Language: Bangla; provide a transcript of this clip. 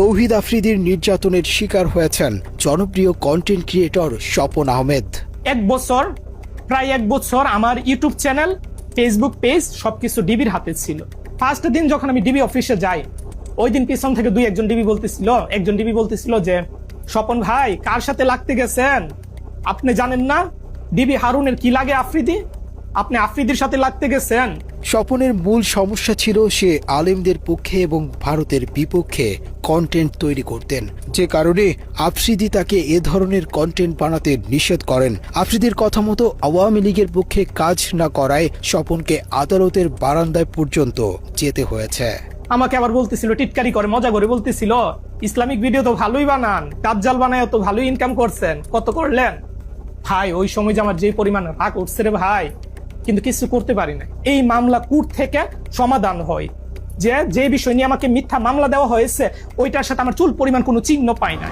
তৌহিদ আফ্রিদির নির্যাতনের শিকার হয়েছেন জনপ্রিয় কন্টেন্ট ক্রিয়েটর স্বপন আহমেদ। এক বছর প্রায় এক বছর আমার ইউটিউব চ্যানেল ফেসবুক পেজ সবকিছু ডিবির হাতে ছিল। ফার্স্ট দিন যখন আমি ডিবি অফিসে যাই ওই দিন পিছন থেকে দুই একজন ডিবি বলতেছিল একজন ডিবি বলতেছিল যে স্বপন ভাই কার সাথে লাগতে গেছেন? আপনি জানেন না ডিবি হারুনের কি লাগে আফ্রিদি? আপনি আফ্রিদির সাথে লাগতে গেছেন। স্বপনের মূল সমস্যা ছিল সে আলেমদের পক্ষে এবং ভারতের বিপক্ষে। কন্টেন্ট তৈরি করতেন। যে কারণে আফ্রিদি তাকে এ ধরনের কন্টেন্ট বানাতে নিষেধ করেন। আফ্রিদির কথা মতো আওয়ামী লীগের পক্ষে কাজ না করায় স্বপনকে আদালতের বারান্দায় পর্যন্ত যেতে হয়েছে। আমাকে আবার বলতেছিল, টিটকারি করে, মজা করে বলতেছিল, ইসলামিক ভিডিও তো ভালোই বানান কাজজাল বানায় তো ভালোই ইনকাম করছেন, কত করলেন? ভাই, ওই সময় যে আমার যে পরিমাণ রাগ উঠছে রে ভাই, কিন্তু কিছু করতে পারি না এই মামলা কুট থেকে সমাধান হয়। যে যে বিষয় নিয়ে আমাকে মিথ্যা মামলা দেওয়া হয়েছে, ওইটার সাথে আমার চুল পরিমাণ কোনো চিহ্ন পাই না